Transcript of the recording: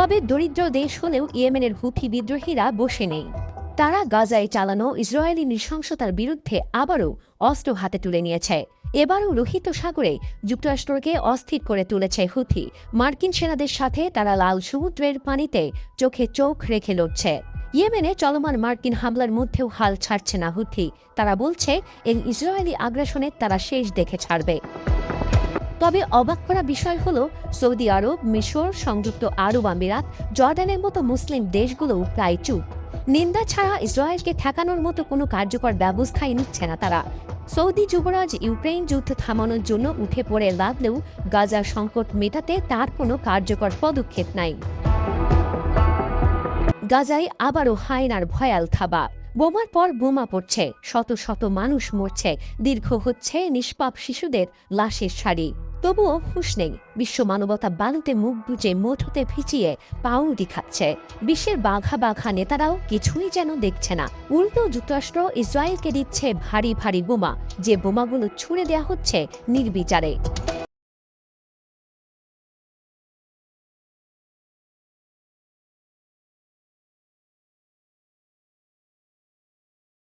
তবে দরিদ্র দেশ হলেও ইয়েমেনের হুথি বিদ্রোহীরা বসে নেই। তারা গাজায় চালানো ইসরায়েলি নৃশংসতার বিরুদ্ধে আবারও অস্ত্র হাতে তুলে নিয়েছে। এবারও লোহিত সাগরে যুক্তরাষ্ট্রকে অস্থির করে তুলেছে হুথি। মার্কিন সেনাদের সাথে তারা লাল সমুদ্রের পানিতে চোখে চোখ রেখে লড়ছে। ইয়েমেনে চলমান মার্কিন হামলার মধ্যেও হাল ছাড়ছে না হুথি। তারা বলছে এই ইসরায়েলি আগ্রাসনের তারা শেষ দেখে ছাড়বে। তবে অবাক করা বিষয় হল, সৌদি আরব, মিশর, সংযুক্ত আরব আমিরাত, জর্ডানের মতো মুসলিম দেশগুলোও প্রায় চুপ। নিন্দা ছাড়া ইসরায়েলকে ঠেকানোর মতো কোনো কার্যকর ব্যবস্থাই নিচ্ছে না তারা। সৌদি যুবরাজ ইউক্রেন যুদ্ধ থামানোর জন্য উঠে পড়ে লাগলেও গাজার সংকট মেটাতে তার কোনো কার্যকর পদক্ষেপ নাই। গাজায় আবারও হায়নার ভয়াল থাবা। বোমার পর বোমা পড়ছে, শত শত মানুষ মরছে, দীর্ঘ হচ্ছে নিষ্পাপ শিশুদের লাশের সারি। তবুও হুঁশ নেই। বিশ্ব মানবতা বালুতে মুখ বুঝে মোঠোতে ভিজিয়ে পাউরুটি খাচ্ছে। বিশ্বের বাঘা বাঘা নেতারাও কিছুই যেন দেখছে না। উল্টো যুক্তরাষ্ট্র ইসরায়েলকে দিচ্ছে ভারী ভারী বোমা। যে বোমাগুলো ছুড়ে দেয়া হচ্ছে নির্বিচারে।